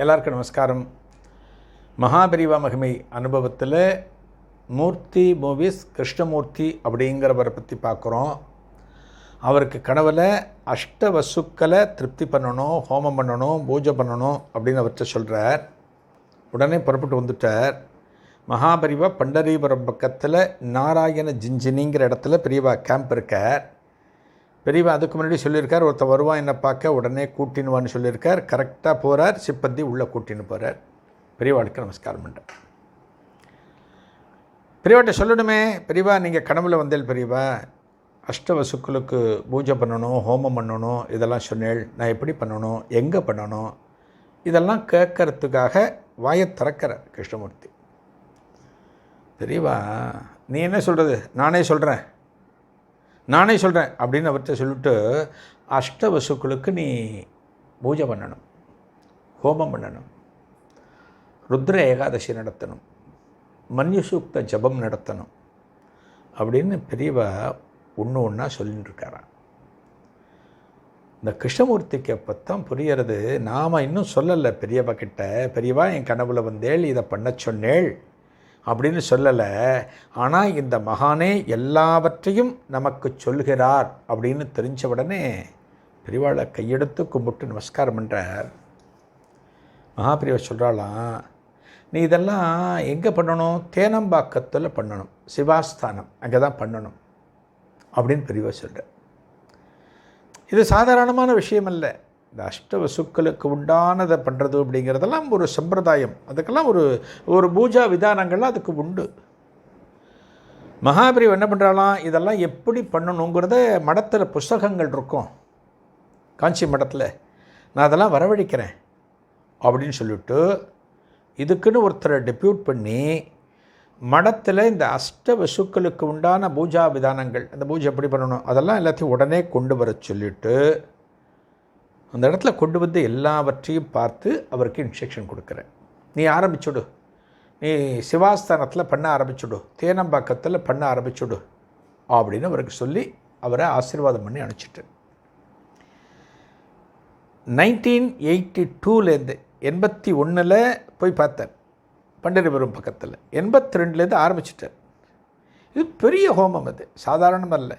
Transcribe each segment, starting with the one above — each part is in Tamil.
எல்லாருக்கும் நமஸ்காரம். மகாபரிவா மகிமை அனுபவத்தில் மூர்த்தி மூவிஸ் கிருஷ்ணமூர்த்தி அப்படிங்கிறவரை பற்றி பார்க்குறோம். அவருக்கு கனவில் அஷ்ட வசுக்களை திருப்தி பண்ணணும் ஹோமம் பண்ணணும் பூஜை பண்ணணும் அப்படின்னு அவர்கிட்ட சொல்கிறார் உடனே புறப்பட்டு வந்துட்டார். மகாபரிவா பண்டரிபுரம் பக்கத்தில் நாராயண ஜிஞ்சினிங்கிற இடத்துல பெரியவா கேம்ப் இருக்கார். பெரியவா அதுக்கு முன்னாடி சொல்லியிருக்கார் ஒருத்தர் வருவான் என்னை பார்க்க உடனே கூட்டினுவான்னு சொல்லியிருக்கார். கரெக்டாக போகிறார் சிப்பந்தி உள்ளே கூட்டின்னு போகிறார் பெரியவாளுக்கு நமஸ்காரம் பண்ணுறேன் பெரியவாட்ட சொல்லணுமே பெரியவா நீங்கள் கனவுல வந்தேல் பெரியவா. அஷ்டவசுக்களுக்கு பூஜை பண்ணணும் ஹோமம் பண்ணணும் இதெல்லாம் சொன்னேள். நான் எப்படி பண்ணணும் எங்கே பண்ணணும்? இதெல்லாம் கேட்கறதுக்காக வாயை திறக்கிறார் கிருஷ்ணமூர்த்தி. பெரியவா நீ என்ன சொல்கிறது நானே சொல்கிறேன் நானே சொல்கிறேன் அப்படின்னு அவர்கிட்ட சொல்லிட்டு அஷ்டவசுக்களுக்கு நீ பூஜை பண்ணணும் ஹோமம் பண்ணணும் ருத்ர ஏகாதசி நடத்தணும் மன்யுசூக்த ஜபம் நடத்தணும் அப்படின்னு பெரியவா ஒன்று ஒன்றா சொல்லிட்டு இருக்காராம். இந்த கிருஷ்ணமூர்த்திக்கு அப்பத்தான் புரியறது நாம் இன்னும் சொல்லலை பெரியவா கிட்ட பெரியவா என் கனவுல வந்தேள் இதை பண்ண சொன்னேள். அப்படின்னு சொல்லலை. ஆனால் இந்த மகானே எல்லாவற்றையும் நமக்கு சொல்கிறார் அப்படின்னு தெரிஞ்ச உடனே பெரியவாளை கையெடுத்து கும்பிட்டு நமஸ்காரம் பண்ணுறார் மகாபிரிவா சொல்கிறாளாம் நீ இதெல்லாம் எங்கே பண்ணணும்? தேனம்பாக்கத்தில் பண்ணணும். சிவாஸ்தானம். அங்கே தான் பண்ணணும். அப்படின்னு பெரியவா சொல்கிறார் இது சாதாரணமான விஷயம் இல்லை இந்த அஷ்ட வசுக்களுக்கு உண்டானதை பண்ணுறது அப்படிங்கிறதெல்லாம் ஒரு சம்பிரதாயம். அதுக்கெல்லாம் ஒரு ஒரு பூஜா விதானங்கள்லாம் அதுக்கு உண்டு. மகாபிரிவு என்ன பண்ணுறாலாம் இதெல்லாம் எப்படி பண்ணணுங்கிறத மடத்தில் புஸ்தகங்கள் இருக்கும். காஞ்சி மடத்தில். நான் அதெல்லாம் வரவழைக்கிறேன். அப்படின்னு சொல்லிவிட்டு இதுக்குன்னு ஒருத்தரை டெப்யூட் பண்ணி மடத்தில் இந்த அஷ்ட வசுக்களுக்கு உண்டான பூஜா விதானங்கள் அந்த பூஜை எப்படி பண்ணணும் அதெல்லாம் எல்லாத்தையும் உடனே கொண்டு வர சொல்லிவிட்டு அந்த இடத்துல கொண்டு வந்து எல்லாவற்றையும் பார்த்து அவருக்கு இன்ஸ்ட்ரக்ஷன் கொடுக்குறேன். நீ ஆரம்பிச்சுடு. நீ சிவாஸ்தானத்தில் பண்ண ஆரம்பிச்சுடு. தேனம்பாக்கத்தில் பண்ண ஆரம்பிச்சுடு. அப்படின்னு அவருக்கு சொல்லி அவரை ஆசீர்வாதம் பண்ணி அனுப்பிச்சிட்டேன். நைன்டீன் எயிட்டி டூலேருந்து எண்பத்தி ஒன்றில் போய் பார்த்தேன். பண்டரிபுரம் பக்கத்தில். எண்பத்தி ரெண்டுலேருந்து ஆரம்பிச்சிட்டார் இது பெரிய ஹோமம் அது. சாதாரணமல்ல.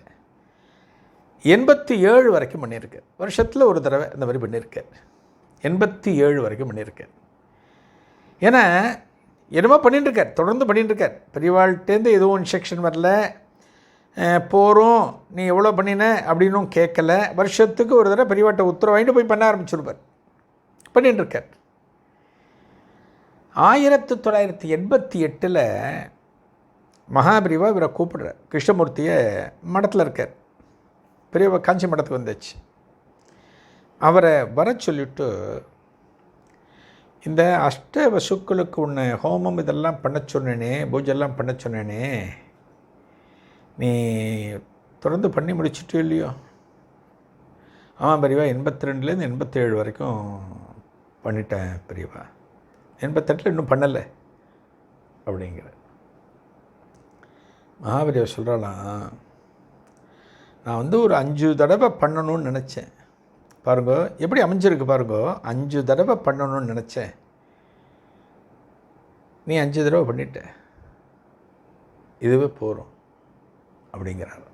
எண்பத்தி ஏழு வரைக்கும் பண்ணியிருக்கேன் வருஷத்தில் ஒரு தடவை இந்த மாதிரி பண்ணியிருக்கேன் எண்பத்தி ஏழு வரைக்கும் பண்ணியிருக்கேன் ஏன்னா என்னமோ பண்ணிட்டுருக்கார் தொடர்ந்து பண்ணிட்டுருக்கார். பெரியவாழ்கிட்டேருந்து எதுவும் இன்ஸ்ட்ரக்ஷன் வரல. போகிறோம் நீ எவ்வளோ பண்ணின அப்படின்னும் கேட்கல. வருஷத்துக்கு ஒரு தடவை பெரியவாட்ட உத்தரவாயிட்டு போய் பண்ண ஆரம்பிச்சிருப்பார். பண்ணிட்டுருக்கார். ஆயிரத்தி தொள்ளாயிரத்தி எண்பத்தி எட்டில் மகாபிரிவா இவரை கூப்பிடுறார். கிருஷ்ணமூர்த்தியை மடத்தில் இருக்கார். பெரியவ காஞ்சி மடத்துக்கு வந்துச்சு. அவரை வர சொல்லிவிட்டு இந்த அஷ்ட வசுக்களுக்கு ஒன்று ஹோமம் இதெல்லாம் பண்ண சொன்னேனே பூஜெல்லாம் பண்ண சொன்னேனே நீ தொடர்ந்து பண்ணி முடிச்சுட்டு இல்லையோ? ஆமாம் பெரியவா எண்பத்தி ரெண்டுலேருந்து எண்பத்தேழு வரைக்கும் பண்ணிட்டேன் பெரியவா. எண்பத்தெட்டில் இன்னும் பண்ணலை அப்படிங்கிற மகாபெரியவா சொல்கிறாலாம் நான் வந்து ஒரு அஞ்சு தடவை பண்ணணும்னு நினச்சேன். பாருங்க எப்படி அமைஞ்சிருக்கு பாருங்க அஞ்சு தடவை பண்ணணும்னு நினச்சேன். நீ அஞ்சு தடவை பண்ணிட்ட. இதுவே போகிறோம் அப்படிங்கிறார்.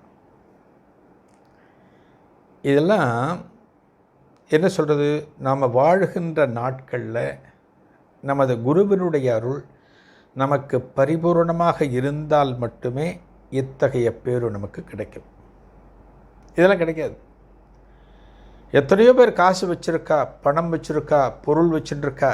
இதெல்லாம் என்ன சொல்கிறது நாம் வாழுகின்ற நாட்களில் நமது குருவினுடைய அருள் நமக்கு பரிபூரணமாக இருந்தால் மட்டுமே இத்தகைய பேரு நமக்கு கிடைக்கும். இதெல்லாம் கிடைக்காது. எத்தனையோ பேர் காசு வச்சுருக்கா பணம் வச்சுருக்கா பொருள் வச்சுருக்கா.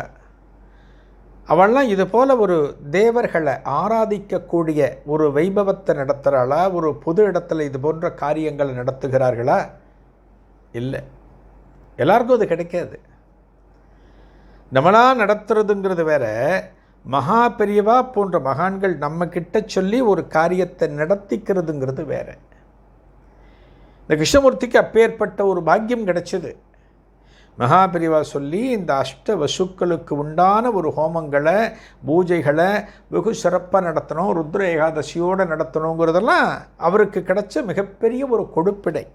அவள்லாம் இது போல் ஒரு தேவர்களை ஆராதிக்கக்கூடிய ஒரு வைபவத்தை நடத்துகிறாளா ஒரு பொது இடத்துல இது போன்ற காரியங்களை நடத்துகிறார்களா? இல்லை. எல்லாருக்கும் அது கிடைக்காது. நம்மளாக நடத்துறதுங்கிறது வேற மகா பெரியவா போன்ற மகான்கள் நம்ம கிட்ட சொல்லி ஒரு காரியத்தை நடத்திக்கிறதுங்கிறது வேற. இந்த கிருஷ்ணமூர்த்திக்கு அப்பேற்பட்ட ஒரு பாக்கியம் கிடைச்சது. மகாபிரிவா சொல்லி இந்த அஷ்ட வசுக்களுக்கு உண்டான ஒரு ஹோமங்களை பூஜைகளை வெகு சிறப்பாக நடத்தணும் ருத்ர ஏகாதசியோடு நடத்தணுங்கிறதெல்லாம் அவருக்கு கிடைச்ச மிகப்பெரிய ஒரு கொடுப்பிடை.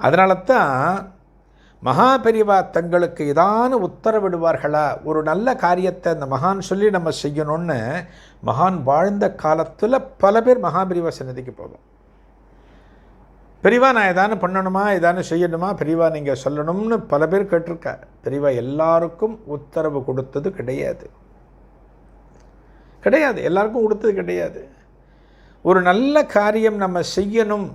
அதனால தான் மகாபெரிவா தங்களுக்கு ஏதான உத்தரவிடுவார்களா? ஒரு நல்ல காரியத்தை அந்த மகான் சொல்லி நம்ம செய்யணும்னு மகான் வாழ்ந்த காலத்தில் பல பேர் மகாபெரிவா சன்னதிக்கு போவோம் பெரியவா நான் எதானு பண்ணணுமா? எதானு செய்யணுமா? பெரியவா நீங்கள் சொல்லணும்னு பல பேர் கேட்டிருக்கா பெரியவா எல்லாருக்கும் உத்தரவு கொடுத்தது கிடையாது. கிடையாது. எல்லாருக்கும் கொடுத்தது கிடையாது. ஒரு நல்ல காரியம் நம்ம செய்யணும்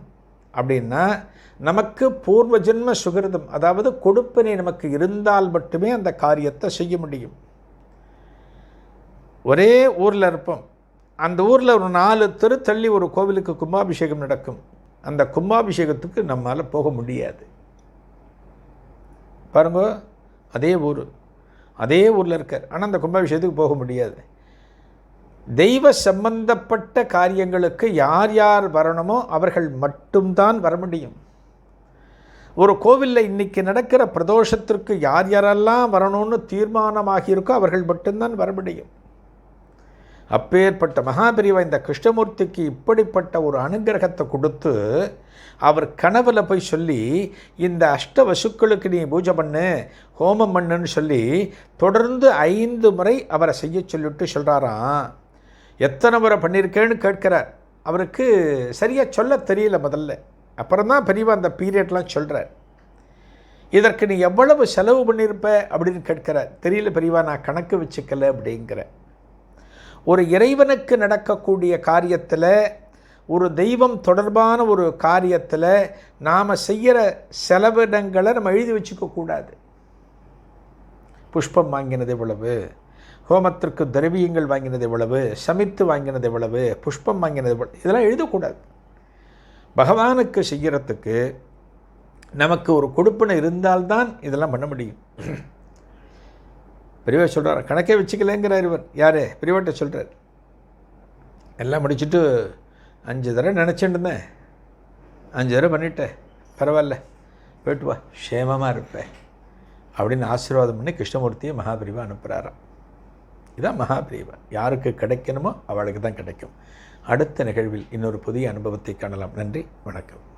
அப்படின்னா நமக்கு பூர்வ ஜென்ம சுகிருதம் அதாவது கொடுப்பினை நமக்கு இருந்தால் மட்டுமே அந்த காரியத்தை செய்ய முடியும். ஒரே ஊரில் இருப்போம். அந்த ஊரில் ஒரு நாலு தெரு தள்ளி ஒரு கோவிலுக்கு கும்பாபிஷேகம் நடக்கும். அந்த கும்பாபிஷேகத்துக்கு நம்மால் போக முடியாது. பாருங்க அதே ஊர் அதே ஊரில் இருக்கார். ஆனால் அந்த கும்பாபிஷேகத்துக்கு போக முடியாது. தெய்வ சம்பந்தப்பட்ட காரியங்களுக்கு யார் யார் வரணுமோ அவர்கள் மட்டும்தான் வர முடியும். ஒரு கோவிலில் இன்றைக்கி நடக்கிற பிரதோஷத்திற்கு யார் யாரெல்லாம் வரணும்னு தீர்மானமாகியிருக்கோ அவர்கள் மட்டும்தான் வர முடியும். அப்பேற்பட்ட மகாபிரிவா இந்த கிருஷ்ணமூர்த்திக்கு இப்படிப்பட்ட ஒரு அனுகிரகத்தை கொடுத்து அவர் கனவில் போய் சொல்லி இந்த அஷ்ட வசுக்களுக்கு நீ பூஜை பண்ணு ஹோமம் பண்ணுன்னு சொல்லி தொடர்ந்து ஐந்து முறை அவரை செய்ய சொல்லிட்டு சொல்கிறாராம் எத்தனை முறை பண்ணியிருக்கேன்னு கேட்கிறார். அவருக்கு சரியாக சொல்ல தெரியல முதல்ல. அப்புறம் தான் பெரியவா அந்த பீரியட்லாம் சொல்கிறார் இதற்கு நீ எவ்வளவு செலவு பண்ணியிருப்ப அப்படின்னு கேட்கிறார். தெரியல பெரியவா நான் கணக்கு வச்சுக்கல அப்படிங்கிற. ஒரு இறைவனுக்கு நடக்கக்கூடிய காரியத்தில் ஒரு தெய்வம் தொடர்பான ஒரு காரியத்தில் நாம் செய்கிற செலவிடங்களை நம்ம எழுதி வச்சுக்கக்கூடாது புஷ்பம் வாங்கினது எவ்வளவு? ஹோமத்திற்கு திரவியங்கள் வாங்கினது எவ்வளவு? சமைத்து வாங்கினது எவ்வளவு? புஷ்பம் வாங்கினது எவ்வளவு? இதெல்லாம் எழுதக்கூடாது. பகவானுக்கு செய்கிறதுக்கு நமக்கு ஒரு கொடுப்பினை இருந்தால்தான் இதெல்லாம் பண்ண முடியும். பெரியவா சொல்கிறார் கணக்கே வச்சுக்கலங்கிறார் இவர். யார்? பெரியவாட்ட சொல்கிறார் எல்லாம் முடிச்சுட்டு அஞ்சு தடவை நினச்சிட்டு இருந்தேன். அஞ்சு தடவை பண்ணிட்டேன். பரவாயில்ல போயிட்டு வா. க்ஷேமமாக இருப்பேன். அப்படின்னு ஆசீர்வாதம் பண்ணி கிருஷ்ணமூர்த்தியை மகாபிரிவா அனுப்புகிறாராம் இதான் மகாபிரிவா. யாருக்கு கிடைக்கணுமோ அவளுக்கு தான் கிடைக்கும். அடுத்த நிகழ்வில் இன்னொரு புதிய அனுபவத்தை காணலாம். நன்றி வணக்கம்.